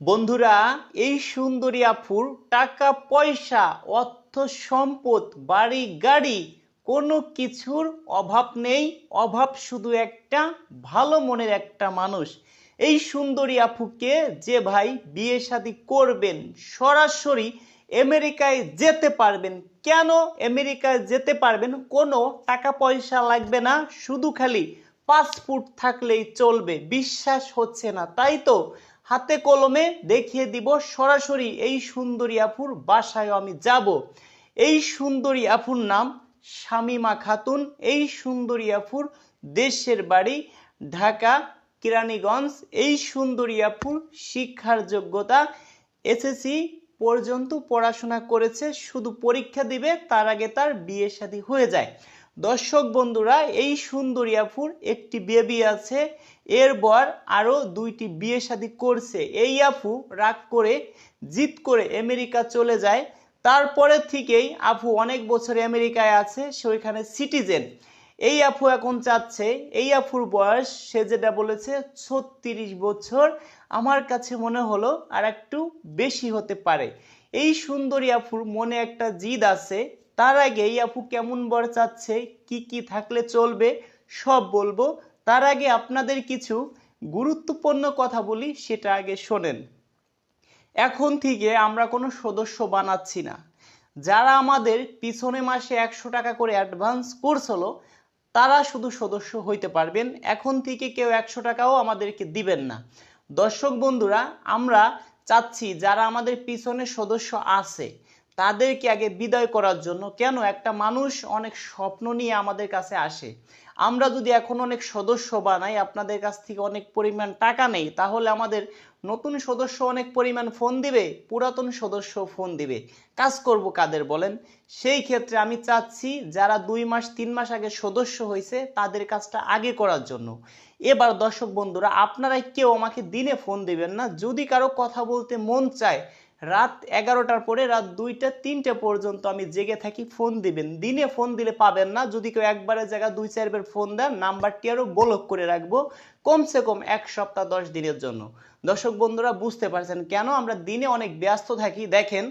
বন্ধুরা, এই সুন্দরী আফুর টাকা, পয়সা, অর্থ, সম্পদ, বাড়ি, গাড়ি, কোনো কিছুর অভাব নেই। অভাব শুধু একটা, ভালো মনের একটা মানুষ। এই সুন্দরী আফুকে যে ভাই বিয়ে শাদী করবেন, সরাসরি আমেরিকায় যেতে পারবেন। কেন আমেরিকায় যেতে পারবেন? কোনো টাকা পয়সা লাগবে না, শুধু খালি পাসপোর্ট থাকলেই চলবে। বিশ্বাস হচ্ছে না, তাই তো? হাতে কলমে দেখিয়ে দিব, সরাসরি এই সুন্দরী আফুর বাসায় আমি যাব। এই সুন্দরী আফুর নাম শামিমা খাতুন। এই সুন্দরী আফুর দেশের বাড়ি ঢাকা, কিরানীগঞ্জ। এই সুন্দরী আফুর শিক্ষার যোগ্যতা এসএসসি পর্যন্ত পড়াশোনা করেছে, শুধু পরীক্ষা দিবে, তার আগে তার বিয়ে শাদী হয়ে যায়। দর্শক বন্ধুরা, এই সুন্দরী আফুর একটি বেবি আছে। এরপর আরও দুইটি বিয়ে শাদী করছে। এই আফু রাগ করে জিত করে আমেরিকা চলে যায়। তারপরে থেকেই আফু অনেক বছর আমেরিকায় আছে, সেখানে সিটিজেন। এই আফু এখন চাচ্ছে, এই আফুর বয়স, সে যেটা বলেছে, ছত্রিশ বছর। আমার কাছে মনে হলো আর একটু বেশি হতে পারে। এই সুন্দরী আফুর মনে একটা জিদ আছে তার আগে এই আপু কেমন বর চাচ্ছে, কি কি থাকলে চলবে, সব বলব। তার আগে আপনাদের কিছু গুরুত্বপূর্ণ কথা বলি, সেটা আগে শোনেন। এখন থেকে আমরা কোনো সদস্য বানাচ্ছি না। যারা আমাদের পিছনে মাসে একশো টাকা করে অ্যাডভান্স করছিল তারা শুধু সদস্য হইতে পারবেন। এখন থেকে কেউ একশো টাকাও আমাদেরকে দিবেন না। দর্শক বন্ধুরা, আমরা চাচ্ছি যারা আমাদের পিছনে সদস্য আছে তাদেরকে আগে বিদায় করার জন্য। কেন? একটা মানুষ অনেক স্বপ্ন নিয়ে আমাদের কাছে আসে। আমরা যদি এখন অনেক সদস্য বানাই, আপনাদের কাছ থেকে অনেক পরিমাণ টাকা নেই, তাহলে আমাদের নতুন সদস্য অনেক পরিমাণ ফোন দিবে, পুরাতন সদস্য ফোন দিবে। কাজ করব কাদের বলেন? সেই ক্ষেত্রে আমি চাচ্ছি যারা দুই মাস, তিন মাস আগে সদস্য হয়েছে তাদের কাজটা আগে করার জন্য। এবার দর্শক বন্ধুরা আপনারা কেউ আমাকে দিনে ফোন দিবেন না। যদি কারও কথা বলতে মন চায় রাত এগারোটার পরে, রাত দুইটা, তিনটে পর্যন্ত আমি জেগে থাকি ফোন দিবেন। দিনে ফোন দিলে পাবেন না। যদি কেউ একবারের জায়গা দুই চারবার ফোন দেন, নাম্বারটি আরও ব্লক করে রাখব, কমসে কম এক সপ্তাহ, দশ দিনের জন্য। দর্শক বন্ধুরা, বুঝতে পারছেন কেন আমরা দিনে অনেক ব্যস্ত থাকি? দেখেন,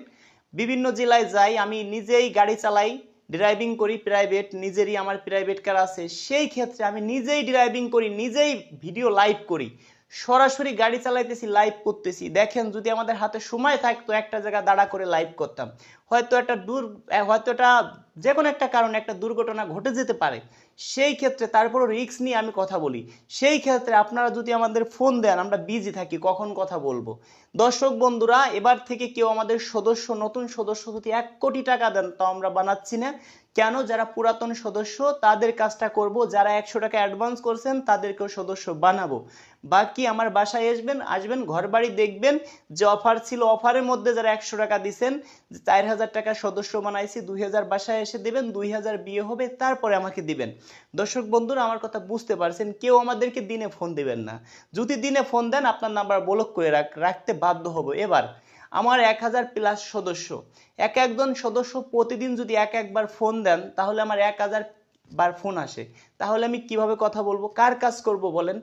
বিভিন্ন জেলায় যাই, আমি নিজেই গাড়ি চালাই, ড্রাইভিং করি প্রাইভেট, নিজেরই আমার প্রাইভেট কার আছে। সেই ক্ষেত্রে আমি নিজেই ড্রাইভিং করি, নিজেই ভিডিও লাইভ করি। সরাসরি গাড়ি চালাইতেছি লাইভ করতেছি। দেখেন যদি আমাদের হাতে সময় থাকতো, একটা জায়গা দাঁড়া করে লাইভ করতাম। হয়তো একটা দূর হয়তো একটা যে কোনো একটা কারণে একটা দুর্ঘটনা ঘটে যেতে পারে। সেই ক্ষেত্রে তারপরও রিস্ক নিয়ে আমি কথা বলি। সেই ক্ষেত্রে আপনারা যদি আমাদের ফোন দেন, আমরা বিজি থাকি, কখন কথা বলব? দর্শক বন্ধুরা, এবার থেকে কেউ আমাদের সদস্য, নতুন সদস্য যদি এক কোটি টাকা দেন তো আমরা বানাচ্ছি না। কেন যারা পুরাতন সদস্য, তাদের কাজটা করব। যারা একশো টাকা অ্যাডভান্স করছেন, তাদেরকেও সদস্য বানাবো। বাকি আমার বাসায় আসবেন আসবেন ঘর বাড়ি দেখবেন, যে অফার ছিল অফারের মধ্যে যারা একশো টাকা দিছেন চার হাজার টাকা সদস্য বানাইছি, দুই হাজার বাসায় এসে দেবেন, দুই হাজার বিয়ে হবে, তারপরে আমাকে দিবেন। দর্শক বন্ধুরা, আমার কথা বুঝতে পারছেন, কেউ আমাদেরকে দিনে ফোন দিবেন না। যদি দিনে ফোন দেন, আপনার নাম্বার ব্লক করে রাখ, রাখতে বাধ্য হব। এবার আমার এক হাজার প্লাস সদস্য। এক একজন সদস্য প্রতিদিন যদি এক একবার ফোন দেন, তাহলে আমার এক হাজার বার ফোন আসে। তাহলে আমি কীভাবে কথা বলব? কার কাজ করব বলেন?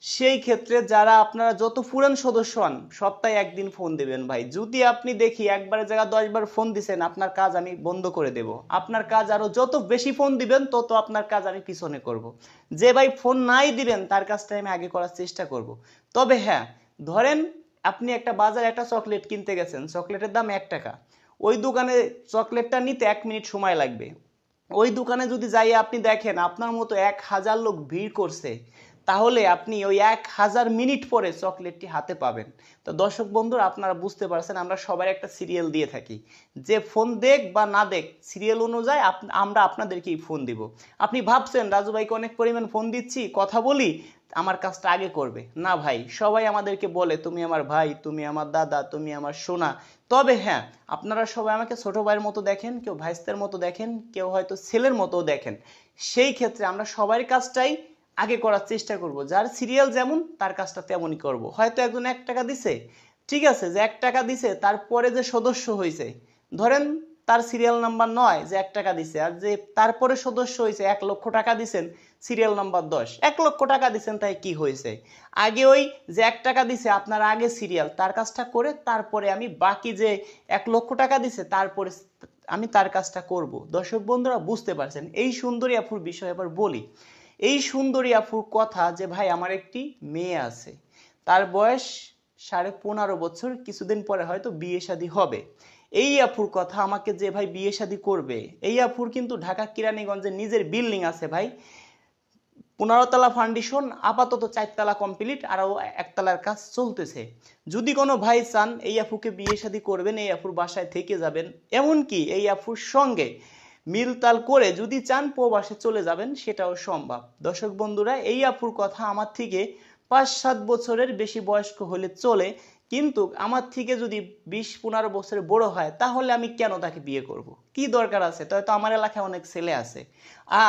সেই ক্ষেত্রে যারা আপনারা যত পুরান সদস্য হন, সপ্তাহে একদিন ফোন দেবেন ভাই। যদি আপনি দেখি একবারের জায়গা দশবার ফোন দিছেন, আপনার কাজ আমি বন্ধ করে দেব। আপনার কাজ আরও যত বেশি ফোন দিবেন, তত আপনার কাজ আমি পিছনে করব। যে ভাই ফোন নাই দিবেন, তার কাজটা আমি আগে করার চেষ্টা করব। তবে হ্যাঁ ধরেন আপনি একটা বাজারে একটা চকলেট কিনতে গেছেন, চকলেটের দাম এক টাকা। ওই দোকানে চকলেটটা নিতে এক মিনিট সময় লাগবে। ওই দোকানে যদি যাই আপনি দেখেন, আপনার মতো এক হাজার লোক ভিড় করছে তাহলে আপনি ওই এক হাজার মিনিট পরে চকলেটটি হাতে পাবেন। তো দর্শক বন্ধুরা, আপনারা বুঝতে পারছেন, আমরা সবাই একটা সিরিয়াল দিয়ে থাকি। যে ফোন দেখ বা না দেখ, সিরিয়াল অনুযায়ী আমরা আপনাদেরকেই ফোন দিব। আপনি ভাবছেন, রাজু ভাইকে অনেক পরিমাণ ফোন দিচ্ছি, কথা বলি, আমার কাজটা আগে করবে। না ভাই, সবাই আমাদেরকে বলে, তুমি আমার ভাই, তুমি আমার দাদা, তুমি আমার সোনা। তবে হ্যাঁ আপনারা সবাই আমাকে ছোট ভাইয়ের মতো দেখেন, কেউ ভাইস্তের মতো দেখেন, কেউ হয়তো ছেলের মতো দেখেন। সেই ক্ষেত্রে আমরা সবার কাজটাই আগে করার চেষ্টা করব। যার সিরিয়াল যেমন, তার কাজটা তেমনই করব। হয়তো একজন এক টাকা দিছে, ঠিক আছে, যে এক টাকা দিছে, তারপরে যে সদস্য হয়েছে ধরেন, তার সিরিয়াল নাম্বার নয়, যে এক টাকা দিছে, আর যে তারপরে সদস্য হয়েছে এক লক্ষ টাকা দিছেন সিরিয়াল নাম্বার দশ। এক লক্ষ টাকা দিছেন, তাই কি হয়েছে আগে ওই যে এক টাকা দিছে, আপনার আগে সিরিয়াল তার কাজটা করে তারপরে আমি বাকি যে এক লক্ষ টাকা দিছে, তারপরে আমি তার কাজটা করব। দর্শক বন্ধুরা, বুঝতে পারছেন? এই সুন্দরী আফুর বিষয়ে এবার বলি। এই সুন্দরী আফুর কথা যে, ভাই, আমার একটি মেয়ে আছে। তার বয়স সাড়ে পনেরো বছর, কিছুদিন পরে হয়তো বিয়ে শাদী হবে। এই আফুর কথা আমাকে যে, ভাই, বিয়ে শাদী করবে? এই আফুর কিন্তু ঢাকা কিরানীগঞ্জে নিজের বিল্ডিং আছে, ভাই। পনেরোতলা ফাউন্ডেশন, আপাতত চারতলা কমপ্লিট, আরও একতলার কাজ চলতেছে। যদি কোনো ভাই চান, এই আফুকে বিয়ে শাদী করবেন, এই আফুর বাসায় থেকে যাবেন। এমনকি এই আফুর সঙ্গে মিলতাল করে যদি চান প্রবাসে চলে যাবেন, সেটাও সম্ভব। দর্শক বন্ধুরা, এই আফুর কথা আমার থেকে পাঁচ সাত বছরের বেশি বয়স্ক হলে চলে, কিন্তু আমার থেকে যদি বিশ পনেরো বছরের বড় হয়, তাহলে আমি কেন তাকে বিয়ে করব? কি দরকার আছে? তাই তো আমার এলাকায় অনেক ছেলে আছে।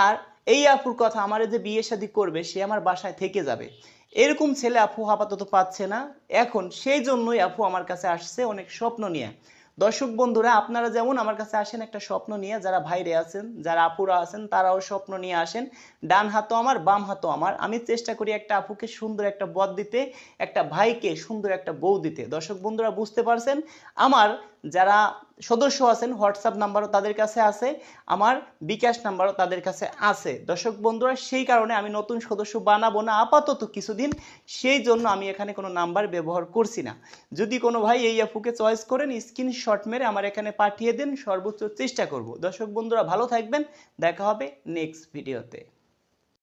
আর এই আপুর কথা, আমার যে বিয়ে শাদী করবে, সে আমার বাসায় থেকে যাবে। এরকম ছেলে আপু আপাতত পাচ্ছে না। এখন সেই জন্যই আপু আমার কাছে আসছে অনেক স্বপ্ন নিয়ে। দর্শক বন্ধুরা, আপনারা যেমন আমার কাছে আসেন একটা স্বপ্ন নিয়ে, যারা ভাইরে আছেন, যারা আপুরা আছেন, তারাও স্বপ্ন নিয়ে আসেন। ডান হাতও আমার, বাম হাতও আমার। আমি চেষ্টা করি একটা আপুকে সুন্দর একটা বদ দিতে, একটা ভাইকে সুন্দর একটা বউ দিতে। দর্শক বন্ধুরা, বুঝতে পারছেন? আমার যারা সদস্য আছেন, হোয়াটসঅ্যাপ নাম্বারও তাদের কাছে আছে, আমার বিকাশ নাম্বারও তাদের কাছে আছে। দর্শক বন্ধুরা, সেই কারণে আমি নতুন সদস্য বানাবো না, আপাতত কিছুদিন, সেই জন্য আমি এখানে কোনো নাম্বার ব্যবহার করছি না। যদি কোনো ভাই এই অ্যাপুকে চয়েস করেন, স্ক্রিনশট মেরে আমার এখানে পাঠিয়ে দেন, সর্বোচ্চ চেষ্টা করব। দর্শক বন্ধুরা, ভালো থাকবেন, দেখা হবে নেক্সট ভিডিওতে।